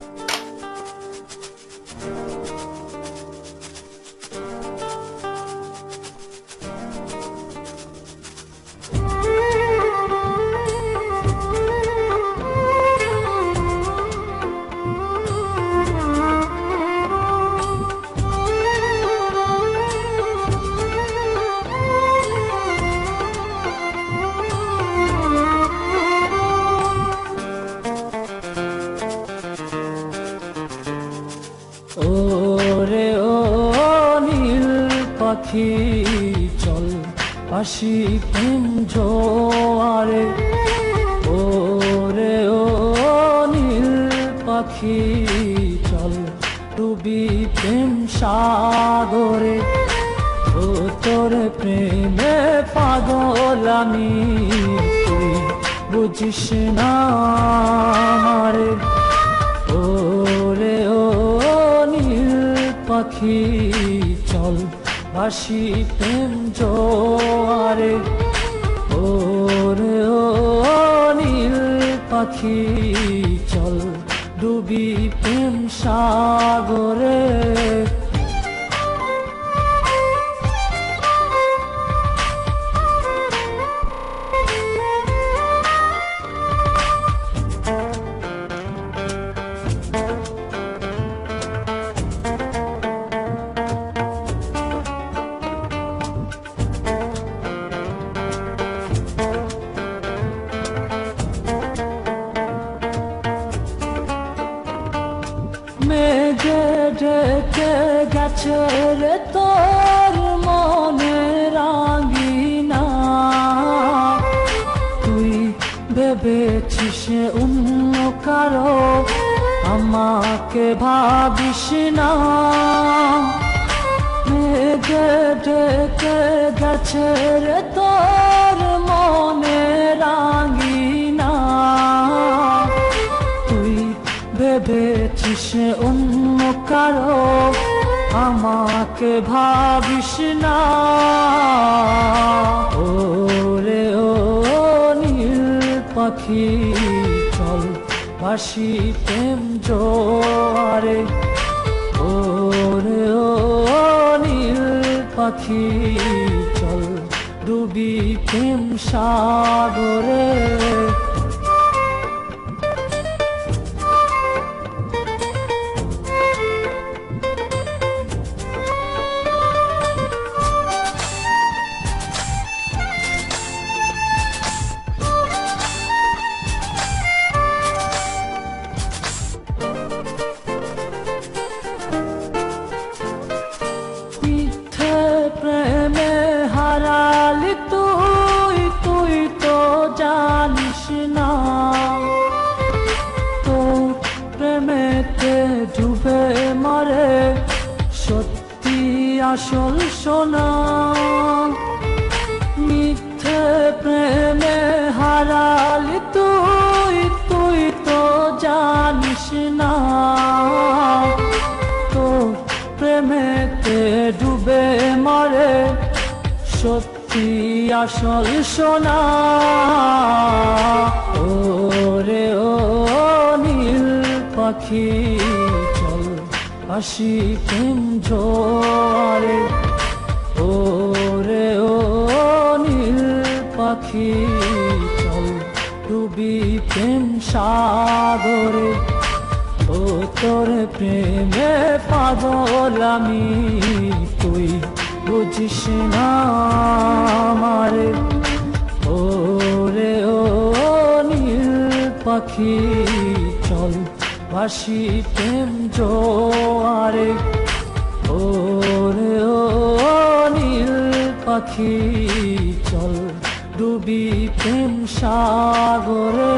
Thank you. পাখি, চল আসি প্রেম জোয়ারে ওরে ও নীল পাখি, চল ডুবি প্রেম সাগরে। ও তোর প্রেমে পাগল আমি বুঝিস না আমারে। ওরে ও নীল পাখি, চল ভাসি প্রেম জোয়ারে ওরে ও নীল পাখি চল ডুবি প্রেম সাগরে। মেঘে ডেকে গেছে রে তোর মনে রাঙিনা। তুই ভেবেছিস অন্য কারও, আমাকে ভাবিস না। মেঘে ডেকে গেছে রে তোর অন্য কারও, আমাকে ভাবিস না। ওরে ও নীল পাখি, চল ভাসি প্রেম জোয়ারে। ওরে ও নীল পাখি, চল ডুবি প্রেম সাগরে। তুই তুই তো জানিস না। তো প্রেমেতে ডুবে মরে সত্যি আসল সোনা। মিথ্যে প্রেমে হারালি তুই তুই তো জানিস না। তো প্রেমেতে ডুবে মরে সত্যি আসল সোনা? ওরে ও নীল পাখি, চল আসি প্রেম জোয়ারে। ওরে ও নীল পাখি, চল ডুবি প্রেম সাগরে। ও তোর প্রেমে পাগল আমি তুই। বুঝিস না আমারে। ওরে ও নীল পাখি, চল ভাসি প্রেম জোয়ারে। ওরে ও নীল পাখি, চল ডুবি প্রেম সাগরে।